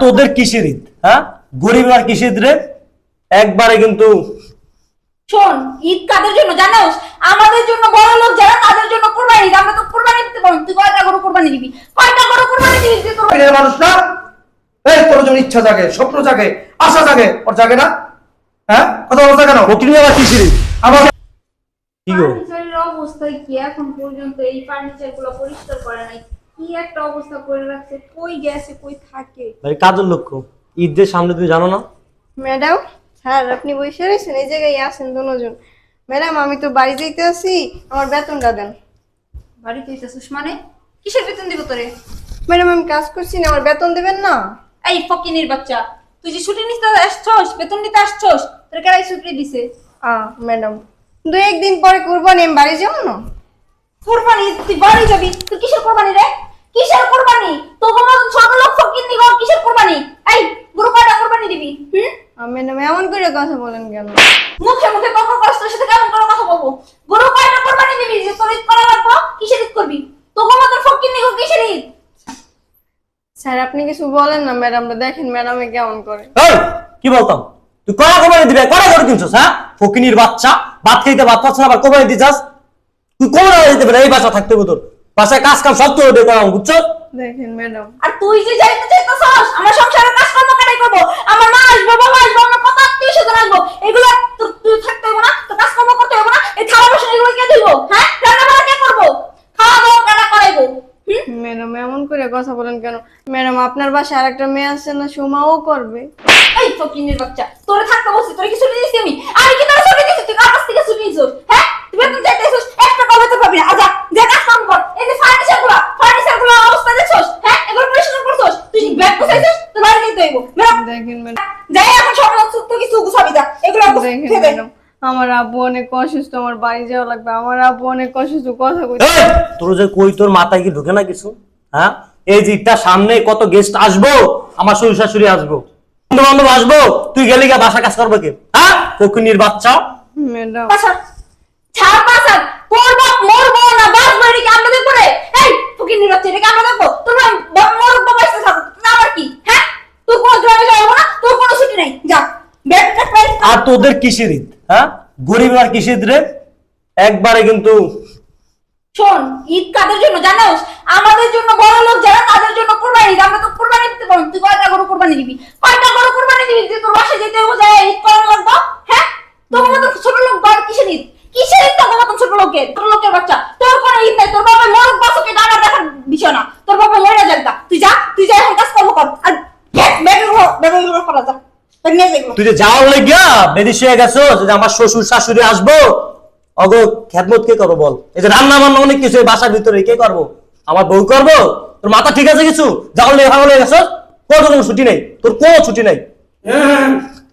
তোদের কিসের ঈদ হ্যাঁ? গরিব আর কিসের রে একবারে কিন্তু শোন ঈদ কাদের জন্য জানোস? আমাদের জন্য বড় লোক যারা তাদের জন্য কুরবানি ঈদ। আমরা তো কুরবানি দিতে পারব তুই কয়টা গরু কুরবানি দিবি? কয়টা গরু কুরবানি দিবি তুই তোর এর মানুষ না? এই তোর যেমন ইচ্ছা জাগে স্বপ্ন জাগে আশা জাগে ওর জাগে না? হ্যাঁ? কথা বলতে কেন? ফকিনি আবার কিসের ঈদ। আমার কি গো? ফার্নিচারের অবস্থায় কি? এখন পর্যন্ত এই ফার্নিচারগুলো পরিষ্কার করে নাই। কি একটা অবস্থা করে রাখছে কই গেছে কই থাকে? ভাই কাজের লক্ষ্য ঈদের সামনে তুমি জানো না? ম্যাডাম স্যার আপনি বসে রয়েছেন এই জায়গায় আসেন দুজন। ম্যাডাম আমি তো বাড়ি যেতে আসি আমার বেতনটা দেন। বাড়িতে মানে? কিসের বেতন দিব তোরে? ম্যাডাম আমি কাজ করছি না আমার বেতন দেবেন না। এই ফকিনির বাচ্চা তুই যে ছুটি নিতে আসছস বেতন নিতে আসছস তোর কেরাই ছুটি দিছে। আ ম্যাডাম দু একদিন পরে কুরবানি আমি বাড়ি যাব না? কোরবানি তুই বাড়ি যাবি তুই কিসের কোরবানি রে? কিসের কোরবানি? মতন ছোট লোক ফকিনি গো কিসের কোরবানি? এই গরু কয়টা কোরবানি দিবি হুম? আ, ম্যাডাম এমন করে কথা বলেন কেন? মুখে মুখে কখন কষ্ট সাথে কেমন করে কথা বলব? গরু কয়টা কোরবানি দিবি যে তোর ঈদ করা লাগবো কিসের ঈদ করবি? তোকে মতন ফকিনি গো কিসের ঈদ? স্যার আপনি কিছু বলেন না ম্যাডামটা দেখেন ম্যাডামে কেমন করে। এই কি বলতাম? তুই কড়া কোরবানি দিবে কড়া করে কিনছস হ্যাঁ? ফকিনির বাচ্চা ভাত খাইতে ভাত পাচ্ছ না আবার কোরবানি দিছাস তুই কোমরা দিতে পারে এই বাচ্চা থাকতে হবে তোর। বাসায় কাজ কাম সব তো ওদের করা বুঝছ? দেখেন ম্যাডাম। আর তুই যে যাইতে চাইতেছস আমার সংসারের কাজকর্ম কেনাই করব আমার মা আসব বাবা আসব আমার কত আত্মীয় স্বজন আসব এগুলো তুই থাকতে হবে না তো কাজকর্ম করতে হবে না এই থালা বাসন এগুলো কে ধুইবো হ্যাঁ? রান্না বান্না কে করব? খাওয়া দাওয়া কাটা করাইবো ম্যাডাম এমন করে কথা বলেন কেন? ম্যাডাম আপনার বাসায় আরেকটা মেয়ে আছে না সুমাও করবে। এই ফকিনের বাচ্চা তোরে থাকতে বলছি তোরে কি ছুটি দিছি আমি? আমি কি তোরে ছুটি দিছি? তুই কার কাছ থেকে ছুটি নিছিস হ্যাঁ? তুই বেতন চাইতেছিস একটা তো না। আজা যে কাজ কাম কর। এই যে ফার্নিচারগুলো ফার্নিচারগুলো অবস্থা দেখছস? হ্যাঁ এগুলো পরিষ্কার করছস? তুই ব্যাগ গুছাইছিস? যেতে হইব দেখেন ম্যাডাম। যাই এখন সব কিছু গুছাবি যা। এগুলো দেখেন ম্যাডাম আমার আব্বু অনেক অসুস্থ আমার বাড়ি যাওয়া লাগবে। আমার আব্বু অনেক অসুস্থ কথা কই এই, তোর যে কই তোর মাথায় কি ঢুকে না কিছু? হ্যাঁ? এই যে ঈদটার সামনে কত গেস্ট আসব? আমার শ্বশুর শাশুড়ি আসব। বন্ধু বান্ধব আসব? তুই গেলি গা বাসা কাজ করবে কে? হ্যাঁ? বাচ্চা? ম্যাডাম। ছাড় পাশা তোর বাপ না বাড়ি কি আমরা দেখব রে? এই ফকিনের বাচ্চা এটাকে আমরা দেখব? তোর বাপ মোর থাকো আমার কি? হ্যাঁ? তোর কোনো গ্রামে যাব না তোর কোনো ছুটি নেই যা। আর তোদের কিসের ঈদ হ্যাঁ? গরিব আর কিসের রে? একবারে কিন্তু শোন ঈদ কাদের জন্য জানোস? আমাদের জন্য বড় লোক যারা তাদের জন্য কুরবানি ঈদ। আমরা তো কুরবানি দিতে পারব তুই কয়টা গরু কুরবানি দিবি? কয়টা গরু কুরবানি দিবি? যে তোর বাসায় যেতে হবে যায় ঈদ করানো লাগবে হ্যাঁ? তোর মতো ছোট লোক বড় কিসের ঈদ কিসের ঈদ তোর মতন ছোট লোকের ছোট লোকের বাচ্চা। তোর কোনো ঈদ নাই তোর বাবা মরুক বাসুক দেখার বিষয় না। তোর বাবা মরে যাক গা। তুই যা তুই যা এখন কাজ কর্ম কর। আর যা। তুই যে বেদিস হয়ে গেছো যে আমার শ্বশুর শাশুড়ি আসব অগ খেদমত কে করব বল? এই যে রান্না বান্না অনেক কিছু বাসার ভিতরে কে করব? আমার বউ করব? তোর মাথা ঠিক আছে কিছু? যাওয়ার লেগে ভালো লেগে গেছো তোর কোনো ছুটি নেই? তোর কোনো ছুটি নেই?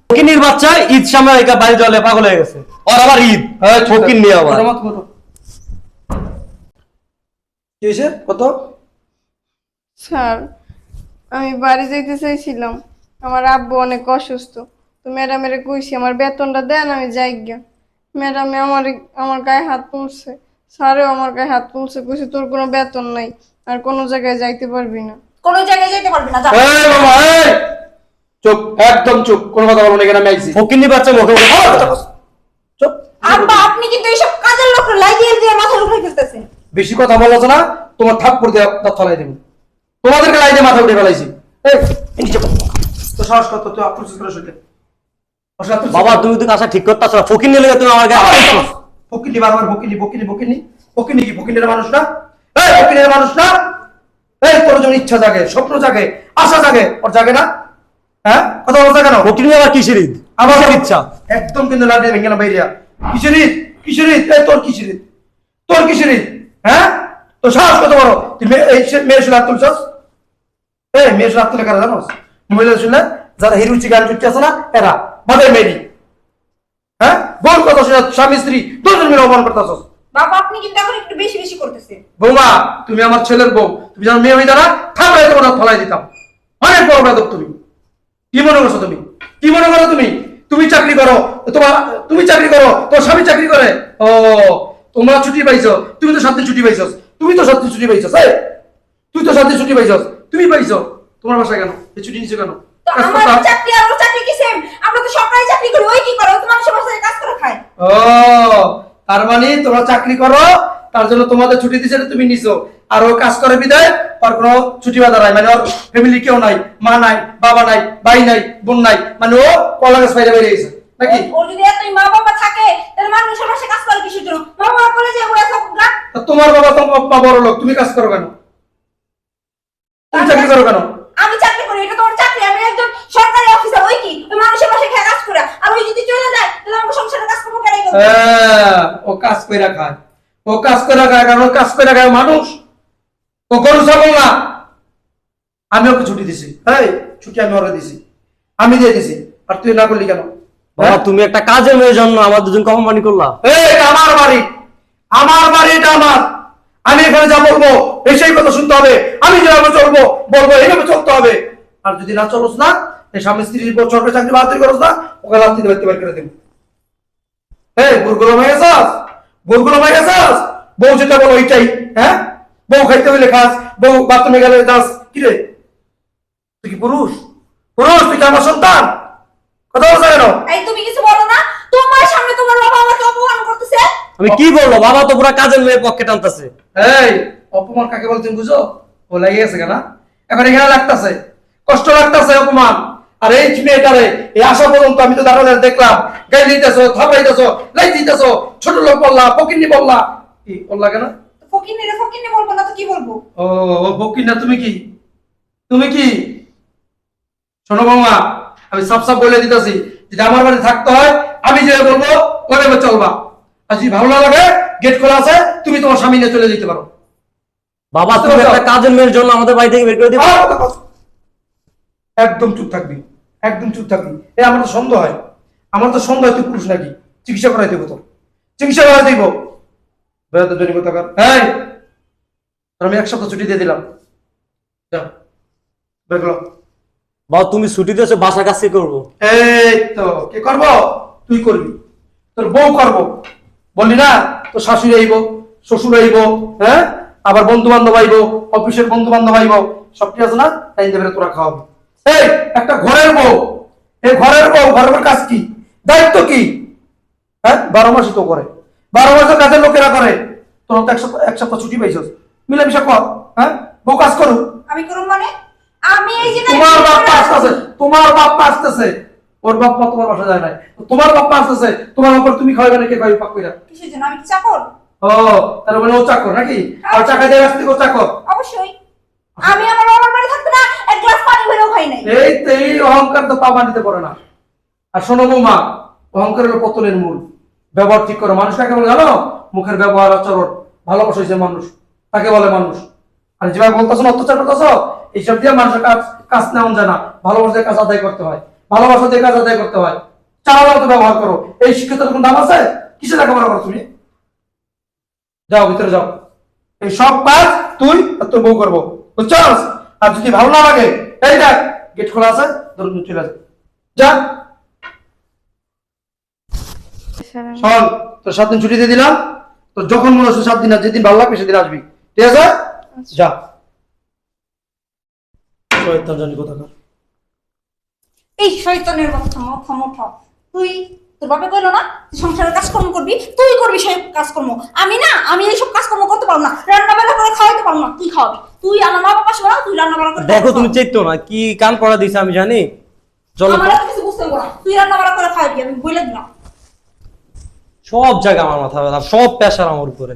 ফকিনির বাচ্চা ঈদ সামনে বাড়ি জলে পাগল হয়ে গেছে। ওর আবার ঈদ হ্যাঁ ফকির নিয়ে আবার মত কত কি হয়েছে? কত? স্যার আমি বাড়ি যেতে চাইছিলাম। আমার আব্বু অনেক অসুস্থ। তো ম্যাডামের কইছি আমার বেতনটা দেন আমি যাই গিয়া। ম্যাডামে আমার আমার গায়ে হাত তুলছে। স্যারেও আমার গায়ে হাত তুলছে কইছে তোর কোনো বেতন নাই আর কোনো জায়গায় যাইতে পারবি না। কোনো জায়গায় যেতে পারবি না যা। এই মামা এই! চুপ একদম চুপ। কোনো কথা বলব না এখানে আমি আইছি। ফকিনির বাচ্চা মুখে কথা বলতে বস। চুপ। আব্বা আপনি কিন্তু এইসব কাজের লোক লাগিয়ে দিয়ে মাথার উপরে ফেলতেছেন। বেশি কথা বলছো না তোমার থাপ্পড় দিয়ে দাঁত ফলাই দেবো। তোমাদেরকে লাই দিয়ে মাথা উঠে ফেলাইছি। এই নিচে তো সাহস কত? তুই করে বাবা তুমি তো কাজটা ঠিক করতেছ না। ফকির নিয়ে তুমি আমার গায়ে বারবার ফকিনি ফকিনি ফকিনি ফকিনি কি ফকিনের মানুষ না? এই! ফকিনের মানুষ না? এই তোর ইচ্ছা জাগে স্বপ্ন জাগে আশা জাগে ওর জাগে না? হ্যাঁ? কথা বলতে কেন? নিয়ে আবার কিসের ঈদ? আমার আমার ইচ্ছা একদম কিন্তু লাঠি ভেঙে না বাইরিয়া কিসের ঈদ? কিসের ঈদ? তোর কিসের ঈদ? তোর কিসের ঈদ? হ্যাঁ? তোর সাহস কত বড়? তুই মেয়ে- মেয়ের শুনে হাত তুলছস? এই মেয়ের শুনে হাত তুলে কারা জানোস? মহিলা শুনে যারা হিরুচি গান চুটতে আছে না এরা। বাদের মেয়েরি হ্যাঁ? বল কত শুনে স্বামী স্ত্রী দুজন মিলে অপমান করতেছস। বাবা আপনি কিন্তু এখন একটু বেশি বেশি করতেছেন। বৌমা তুমি আমার ছেলের বউ। তুমি যখন মেয়ে হইতা না থামড়াই তোমার ফলাই দিতাম। অনেক বড় বেদক তুমি। কি মনে করছ তুমি? কি মনে করো তুমি? তুমি চাকরি করো তোমার তুমি চাকরি করো তোমার স্বামী চাকরি করে। ও তোমরা ছুটি পাইছো তুমি তো সাত দিন ছুটি পাইছস তুমি তো সাত দিন ছুটি পাইছস এই তুই তো সাত দিন ছুটি পাইছস তুমি পাইছো তোমার বাসায় কেন? এই ছুটি নিছো কেন? আমার চাকরি আর চাকরি কি সেম আমরা তো সরকারি চাকরি করি ওই কি করে? ও তো মানুষের কাজ করে খায়। ও তার মানে তোমরা চাকরি করো তার জন্য তোমাদের ছুটি দিছে তুমি নিছো। আর ও কাজ করে বিদায় আর কোনো ছুটি বাধা নাই। মানে ওর ফ্যামিলি কেউ নাই মা নাই বাবা নাই ভাই নাই বোন নাই। মানে ও কলা গাছ বাইরে বেরিয়ে গেছে। নাকি? ওর যদি এতই মা বাবা থাকে তাহলে মানুষের বাসায় কাজ করে কিসের জন্য? মা বাবা করে যে ওরা থাকুক গা তোমার বাবা তোমার বাবা বড় লোক তুমি কাজ করো কেন? তুমি চাকরি করো কেন? আমি চাকরি করি এটা তোমার চাকরি আমি একজন সরকারি অফিসার ওই কি? ওই মানুষের কাজ করে। আর ওই যদি চলে যায় তাহলে আমাকে সংসারে কাজ করব কেন হ্যাঁ, ও কাজ করে খায়। ও কাজ করে খায় কারণ কাজ করে খায় মানুষ। ও গরু ছাগল না। আমি ওকে ছুটি দিছি। হ্যাঁ ছুটি আমি ওরা দিছি। আমি দিয়ে দিছি। আর তুই না করলি কেন? বাবা হ্যাঁ? তুমি একটা কাজের মেয়ের জন্য আমার দুজন কম্পানি করলা? এই, আমার বাড়ি। আমার বাড়ি এটা আমার। আমি এখানে যা বলব এই সেই কথা শুনতে হবে। আমি যেভাবে চলবো বলব এইভাবে চলতে হবে। আর যদি না চলোস না এই স্বামী স্ত্রীর উপর সরকারি চাকরি বাতিল করোস না ওকে লাভ দিতে বাড়তে করে দেবো। এই গুরগুলো হয়ে গেছাস? গুরগুলো হয়ে গেছাস বউ যেটা বলো ওইটাই হ্যাঁ? বউ খাইতে হইলে খাস বউ বাথরুমে গেলে দাস কি রে? তুই কি পুরুষ? পুরুষ তুই আমার সন্তান? কথা বলছো কেন? এই তুমি কিছু বলো না তোমার সামনে তোমার বাবা আমাকে অপমান করতেছে। আমি কি বলব? বাবা তো পুরা কাজের মেয়ে পক্ষে টানতেছে। এই অপমান কাকে বলছেন বুঝো? ও লেগে গেছে কেনা? এখন এখানে লাগতাছে। কষ্ট লাগতাছে অপমান। আর এই মেয়েটারে এই আসা পর্যন্ত আমি তো দাঁড়ালে দেখলাম। গাই দিতেছো লাই দিতেছো ছোট লোক বললা ফকিন্নি বললা। কি বললা কেন? ফকিনি রে ফকিনি বলব না তো কি বলব? ও তুমি কি? তুমি কি? শোনো বৌমা আমি সব সব বলে দিতেছি যদি আমার বাড়ি থাকতে হয় আমি যে বলব ওইভাবে চলবা। আর যদি ভালো না লাগে গেট খোলা আছে তুমি তোমার স্বামী নিয়ে চলে যেতে পারো। বাবা তুমি একটা কাজের মেয়ের জন্য আমাদের বাড়ি থেকে বের করে দিবে। একদম চুপ থাকবি। একদম চুপ থাকবি। এ আমার তো সন্দেহ হয়। আমার তো সন্দেহ হয় তুই পুরুষ নাকি? চিকিৎসা করাই দেবো তো চিকিৎসা করাই দিব। বেড়াতে জন্য কথা হ্যাঁ তোর আমি এক সপ্তাহ ছুটি দিয়ে দিলাম। যা বের করো। বাবা তুমি ছুটি দিয়েছ বাসা কাছে করব? এই তো কে করব? তুই করবি। তোর বউ করব। বললি না তোর শাশুড়ি আইব শ্বশুর আইব হ্যাঁ? আবার বন্ধু বান্ধব আইব অফিসের বন্ধু বান্ধব আইব। সব ঠিক আছে না? তাই দেবে তোরা খাওয়াবি। এই একটা ঘরের বউ। এই ঘরের বউ ঘরের কাজ কি? দায়িত্ব কি? হ্যাঁ বারো তো করে। বারো মাসে কাজের লোকেরা করে। তোর তো এক সপ্তাহ এক সপ্তাহ ছুটি পাইছস। মিলামিশা কর হ্যাঁ? বউ কাজ করুক। আমি মানে? আমি এই যে তোমার বাপ আসতেছে তোমার বাপ আসতেছে। ওর বাপ তোমার বাসা যায় নাই। তোমার বাপ আসতেছে তোমার বাপ তুমি খাওয়াবে নাকি খাওয়াবে পাক কইরা? কিসের জন্য? আমি কি চাকর? ও তার মানে ও চাকর নাকি? আর দিয়ে আসতে ও চাকর? অবশ্যই। আমি আমার বাবার বাড়ি থাকতে না, এক গ্লাস পানি ভরেও খাই নাই। এই তো এই অহংকার তো পা মানিতে পারে না। আর শোনো বৌমা, অহংকার হলো পতনের মূল। ব্যবহার ঠিক করো। মানুষ কাকে বলে জানো? মুখের ব্যবহার, আচরণ, ভালোবাসা হয়েছে মানুষ। তাকে বলে মানুষ। আর যেভাবে বলতেছো না, অত্যাচার করতেছো, এইসব দিয়ে মানুষের কাজ কাজ নেওয়া যায় না। ভালোবাসার কাজ আদায় করতে হয়। ভালোবাসা দিয়ে কাজ আদায় করতে হয়। চালানো তো ব্যবহার করো। এই শিক্ষিতের কোন দাম আছে? কিসে লেখাপড়া করো তুমি? যাও, ভিতরে যাও। এই সব কাজ তুই আর তোর বউ করব। বুঝছস? আর যদি ভালো না লাগে এই দেখ গেট খোলা আছে ধরুন চলে যা। যা শোন তোর সাত দিন ছুটি দিয়ে দিলাম তোর যখন মনে হচ্ছে সাত দিন আর যেদিন ভালো লাগবে সেদিন আসবি। ঠিক আছে? যা। শয়তান জানি কোথাকার। এই শয়তানের কথা মাথা মোটা তুই তোর বাপে কইলো না তুই সংসারের কাজকর্ম করবি তুই করবি সেই কাজকর্ম। আমি না আমি এইসব কাজকর্ম করতে পারব না রান্না বান্না করে খাওয়াইতে পারব না কি খাওয়াবি? তুই আমার মা বাবা শোনা তুই রান্না বান্না করে দেখো তুমি চেতো না কি কান পড়া দিছে আমি জানি। চলো আমার কিছু বুঝতে পারো না তুই রান্না বান্না করে খাওয়াবি আমি বলে দিলাম। সব জায়গা আমার মাথা ব্যথা সব প্রেশার আমার উপরে।